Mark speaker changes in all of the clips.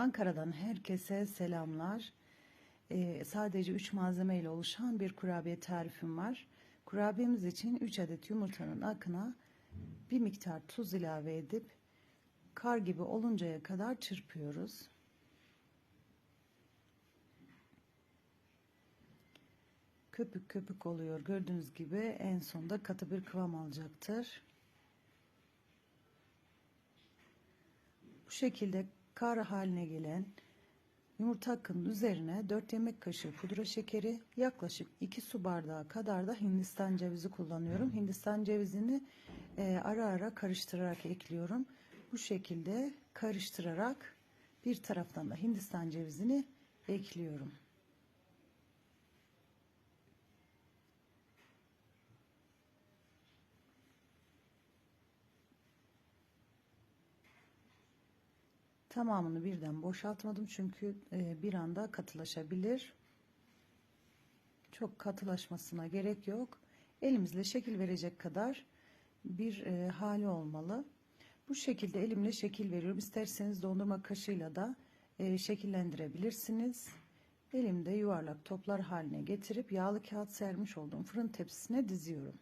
Speaker 1: Ankara'dan herkese selamlar. Ee, sadece 3 malzeme ile oluşan bir kurabiye tarifim var. Kurabiyemiz için 3 adet yumurtanın akına bir miktar tuz ilave edip kar gibi oluncaya kadar çırpıyoruz. Köpük köpük oluyor. Gördüğünüz gibi en sonda katı bir kıvam alacaktır. Bu şekilde kar haline gelen yumurta hakkının üzerine 4 yemek kaşığı pudra şekeri, yaklaşık 2 su bardağı kadar da Hindistan cevizi kullanıyorum. Hindistan cevizini e, ara ara karıştırarak ekliyorum. Bu şekilde karıştırarak bir taraftan da Hindistan cevizini ekliyorum. Tamamını birden boşaltmadım çünkü e, bir anda katılaşabilir. Çok katılaşmasına gerek yok. Elimizle şekil verecek kadar bir e, hali olmalı. Bu şekilde elimle şekil veriyorum. İsterseniz dondurma kaşığıyla da e, şekillendirebilirsiniz. Elimde yuvarlak toplar haline getirip yağlı kağıt sermiş olduğum fırın tepsisine diziyorum.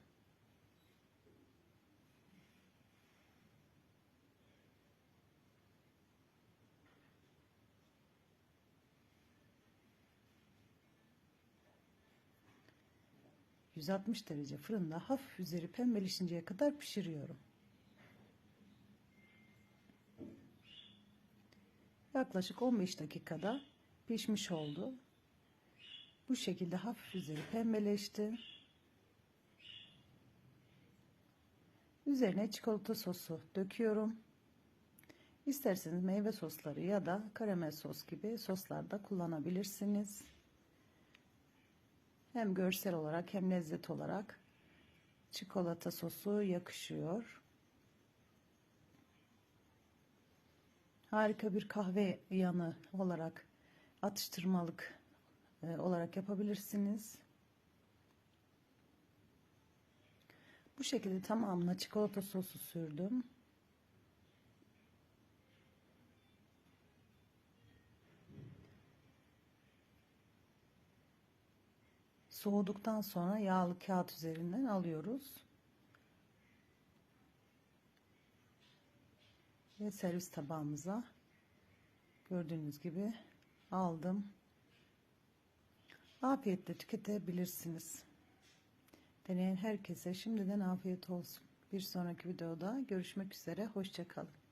Speaker 1: 160 derece fırında hafif üzeri pembeleşinceye kadar pişiriyorum. Yaklaşık 15 dakikada pişmiş oldu. Bu şekilde hafif üzeri pembeleşti. Üzerine çikolata sosu döküyorum. İsterseniz meyve sosları ya da karamel sos gibi soslar da kullanabilirsiniz. Hem görsel olarak hem lezzet olarak çikolata sosu yakışıyor. Harika bir kahve yanı olarak atıştırmalık e, olarak yapabilirsiniz. Bu şekilde tamamına çikolata sosu sürdüm. Soğuduktan sonra yağlı kağıt üzerinden alıyoruz. Ve servis tabağımıza gördüğünüz gibi aldım. Afiyetle tüketebilirsiniz. Deneyen herkese şimdiden afiyet olsun. Bir sonraki videoda görüşmek üzere. Hoşçakalın.